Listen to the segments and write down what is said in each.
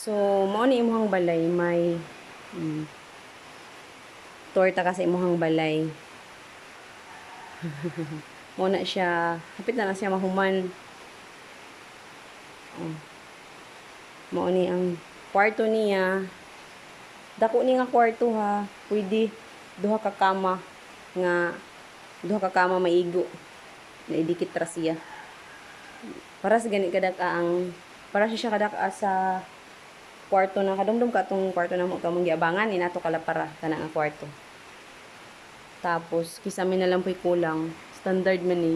So, mao ni imuhang balay may mm, torta kasi imuhang balay. mo na siya, hapit na na siya mahuman. Oh. Mao ang kwarto niya. Dako ni nga kwarto ha. Pwede duha ka kama nga duha ka kama maigo. Naidikit ra siya. Para sa gani kadak ang para siya kadak sa kwarto na kadumdum ka tong kwarto na mo kamong giabangan inato kala para kana nga kwarto. Tapos kisa mi na lang po'y kulang standard man ni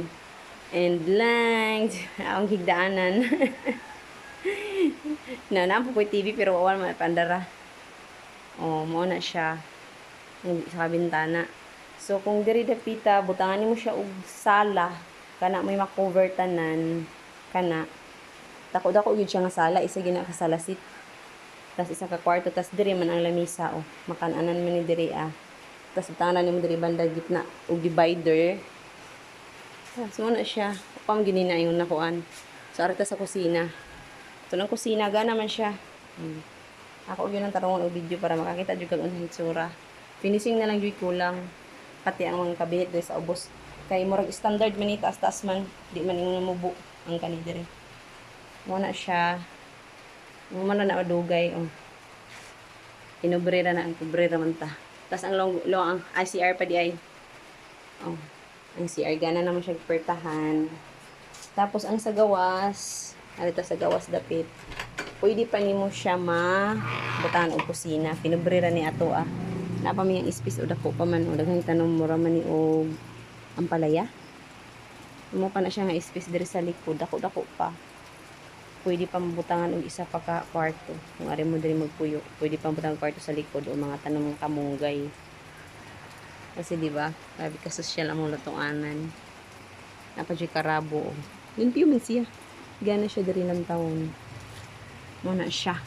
and lang ang higdaanan. na na po TV pero wala man pandara. Oh, mo na siya sa bintana. So kung diri dapita butangan nimo siya og sala kana may makover tanan kana dako dako gyud siya nga sala isa gina ka sala seat tas isa ka kwarto tas diri man ang lamisa oh. Makananan man ni diri ah. Tas butangan nimo diri banda gitna og divider. Ah, so na siya? Pam gini na yung nakuan so arita sa kusina. Ito ng kusina gana man siya. Hmm. ako yun ang tarungan og video para makakita jud kag unsang itsura. Finishing na lang jud kulang. Pati ang mga diri sa ubos. Kay murag standard man ni taas-taas man di man yung namubo ang kani diri. Mo na siya man na nadugay oh inubrera na ang kubrera man ta. Tas ang long, long ang ICR pa di ay oh ang CR gana naman siya pertahan tapos ang sa gawas ano sa gawas dapit pwede pa nimo siya ma butahan og kusina. Pinubrera ni ato ah. Napamiyang ispis o dako pa man o daghang tanom mura man ni og ang palaya mo pa na siya nga ispis diri sa likod dako dako pa pwede pa mabutangan og isa pa ka kwarto. Kung ari mo diri magpuyo pwede pa mabutangan kwarto sa likod o mga tanom kamunggay. Kasi di ba grabe ka social among lutuanan. Napadyoy karabo limpyo man siya gana siya diri ng taon. Mo na siya.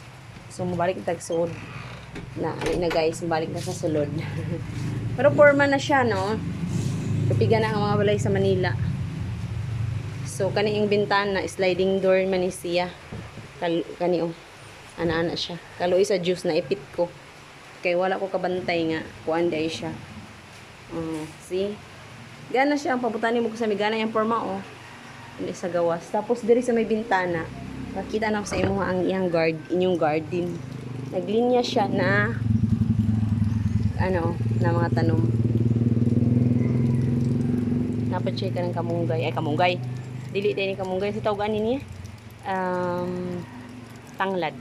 So mabalik tag suod. Na ay na guys mabalik na sa sulod. Pero forma na siya no? Kapiga na ang mga balay sa Manila so kani yung bintana sliding door man ni siya. Kani oh ana-ana siya. Kaluoy sa juice na ipit ko. Kay wala ko kabantay nga kuan day siya. Oh see? Gana siya ang pabutani mo ko sa migana yung forma oh. Ano sa gawas. Tapos diri sa may bintana makita na ko sa imo ang iyang guard inyong garden. Naglinya siya na ano na mga tanom. Napacheck ka ng kamunggay. Ay kamunggay dili tayo ni kamunggay sa tawag ani niya. Um, tanglad.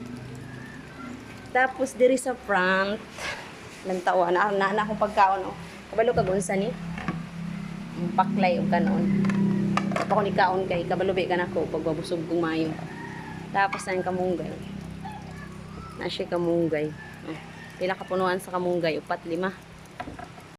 Tapos diri sa front lantawa na na, na akong pagkaon oh. kabalo kag unsa ni? Paklay og kanon. Ako ni kaon kay kabalubi ka na ko pag mabusog kong mayo. Tapos na kamunggay. Na siya kamunggay. Oh. pila kapunuan sa kamunggay upat lima